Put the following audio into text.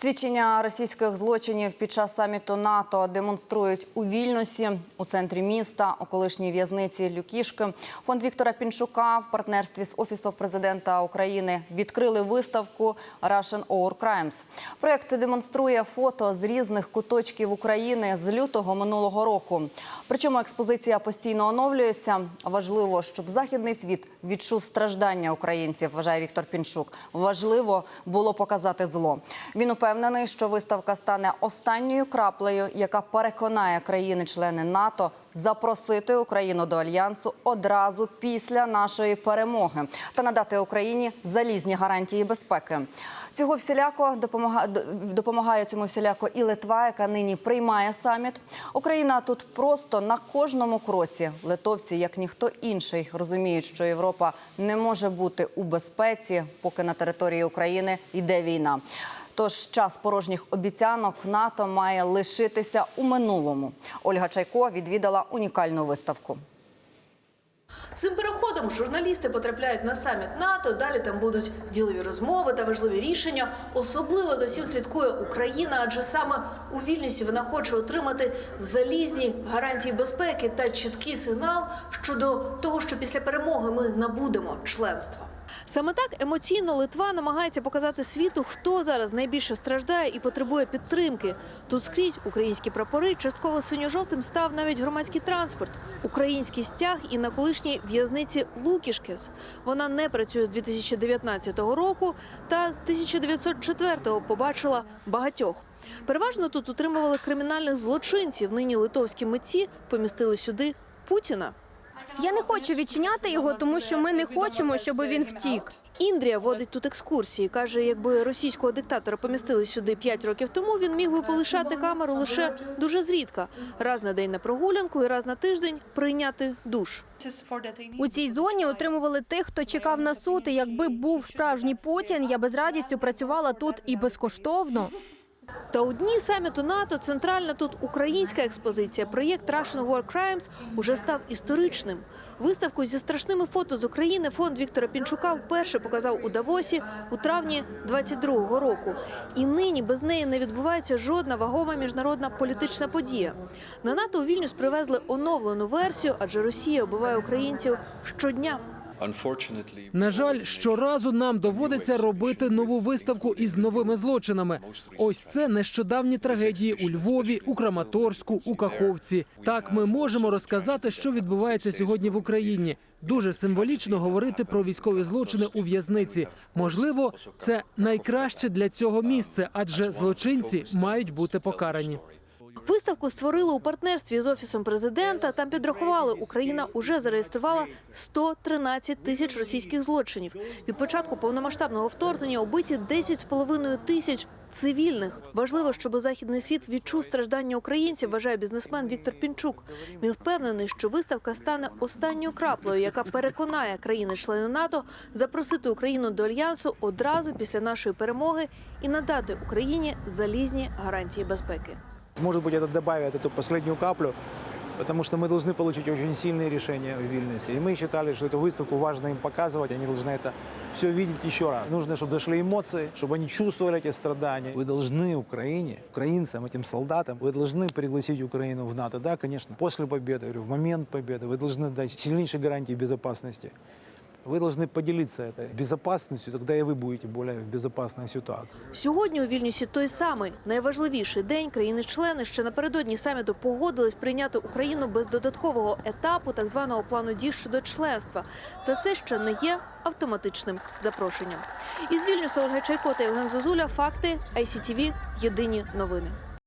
Свідчення російських злочинів під час саміту НАТО демонструють у Вільнюсі, у центрі міста, у колишній в'язниці Люкішки. Фонд Віктора Пінчука в партнерстві з офісом президента України відкрили виставку Russian Our Crimes. Проєкт демонструє фото з різних куточків України з лютого минулого року. Причому експозиція постійно оновлюється. Важливо, щоб західний світ відчув страждання українців. Вважає Віктор Пінчук. Важливо було показати зло. Він упевнений, що виставка стане останньою краплею, яка переконає країни-члени НАТО запросити Україну до альянсу одразу після нашої перемоги та надати Україні залізні гарантії безпеки. Цього всіляко допомагає допомагає цьому всіляко і Литва, яка нині приймає саміт. Україна тут просто на кожному кроці. Литовці, як ніхто інший, розуміють, що Європа не може бути у безпеці, поки на території України йде війна. Тож час порожніх обіцянок НАТО має лишитися у минулому. Ольга Чайко відвідала унікальну виставку. Цим переходом журналісти потрапляють на саміт НАТО. Далі там будуть ділові розмови та важливі рішення. Особливо за всім слідкує Україна, адже саме у Вільнюсі вона хоче отримати залізні гарантії безпеки та чіткий сигнал щодо того, що після перемоги ми набудемо членства. Саме так емоційно Литва намагається показати світу, хто зараз найбільше страждає і потребує підтримки. Тут скрізь українські прапори, частково синьо-жовтим став навіть громадський транспорт, український стяг і на колишній в'язниці Лукішкес. Вона не працює з 2019 року та з 1904-го побачила багатьох. Переважно тут утримували кримінальних злочинців. Нині литовські митці помістили сюди Путіна. Я не хочу відчиняти його, тому що ми не хочемо, щоб він втік. Індрія водить тут екскурсії. Каже, якби російського диктатора помістили сюди 5 років тому, він міг би полишати камеру лише дуже зрідка. Раз на день на прогулянку і раз на тиждень прийняти душ. У цій зоні отримували тих, хто чекав на суд. І якби був справжній Путін, я би з радістю працювала тут і безкоштовно. Та у дні саміту НАТО центральна тут українська експозиція. Проєкт Russian War Crimes уже став історичним. Виставку зі страшними фото з України фонд Віктора Пінчука вперше показав у Давосі у травні 22-го року. І нині без неї не відбувається жодна вагома міжнародна політична подія. На НАТО у Вільнюс привезли оновлену версію, адже Росія вбиває українців щодня. На жаль, щоразу нам доводиться робити нову виставку із новими злочинами. Ось це нещодавні трагедії у Львові, у Краматорську, у Каховці. Так ми можемо розказати, що відбувається сьогодні в Україні. Дуже символічно говорити про військові злочини у в'язниці. Можливо, це найкраще для цього місце, адже злочинці мають бути покарані. Виставку створили у партнерстві з офісом президента. Там підрахували, Україна уже зареєструвала 113 тисяч російських злочинів. Від початку повномасштабного вторгнення убиті 10,5 тисяч цивільних. Важливо, щоб західний світ відчув страждання українців. Вважає бізнесмен Віктор Пінчук. Він впевнений, що виставка стане останньою краплею, яка переконає країни-члени НАТО запросити Україну до альянсу одразу після нашої перемоги і надати Україні залізні гарантії безпеки. Может быть, это добавит эту последнюю каплю, потому что мы должны получить очень сильные решения в Вильнюсе. И мы считали, что эту выставку важно им показывать, они должны это все видеть еще раз. Нужно, чтобы дошли эмоции, чтобы они чувствовали эти страдания. Вы должны Украине, украинцам, этим солдатам, вы должны пригласить Украину в НАТО. Да, конечно, после победы, говорю, в момент победы вы должны дать сильнейшие гарантии безопасности. Вы должны поделиться этой безопасностью, тогда и вы будете более в безопасной ситуации. Сьогодні у Вільнюсі той самий найважливіший день. Країни-члени ще напередодні саміту погодились прийняти Україну без додаткового етапу так званого плану дій щодо членства. Та це ще не є автоматичним запрошенням. Із Вільнюса Ольга Чайко та Євген Зозуля. Факти ICTV. Єдині новини.